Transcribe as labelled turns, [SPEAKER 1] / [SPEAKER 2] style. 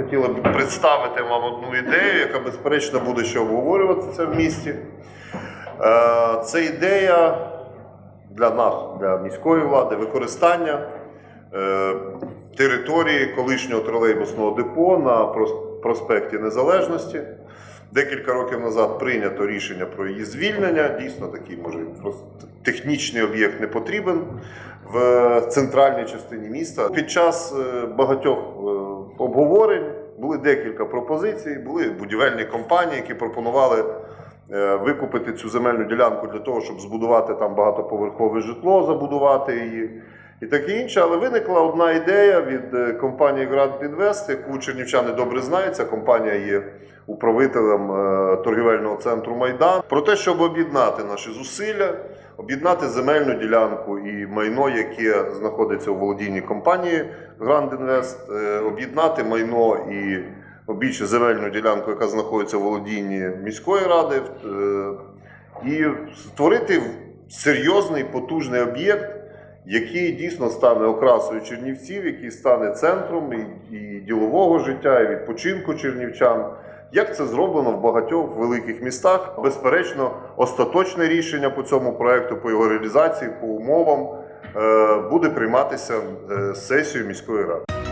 [SPEAKER 1] Хотіли б представити вам одну ідею, яка безперечно буде ще обговорюватися в місті. Е, Це ідея для нас, для міської влади, використання е, території колишнього тролейбусного депо на проспекті Незалежності. Декілька років назад прийнято рішення про її звільнення. Дійсно, такий може технічний об'єкт не потрібен в центральній частині міста. Під час е, багатьох е, обговорень були декілька пропозицій. Були будівельні компанії, які пропонували е, викупити цю земельну ділянку для того, щоб збудувати там багатоповерхове житло, забудувати її. І таке інше, але виникла одна ідея від е, компанії Grand Invest, яку чернівчани добре знають. Ця компанія є управителем е, торгівельного центру Майдан. Про те, щоб об'єднати наші зусилля, об'єднати земельну ділянку і майно, яке знаходиться у володінні компанії Grand Invest, е, об'єднати майно і більше земельну ділянку, яка знаходиться у володінні міської ради, і створити серйозний потужний об'єкт який дійсно стане окрасою чернівців, який стане центром і, і ділового життя, і відпочинку чернівчан. Як це зроблено в багатьох великих містах? Безперечно, остаточне рішення по цьому проекту, по його реалізації, по умовам е, буде прийматися е, сесією міської ради.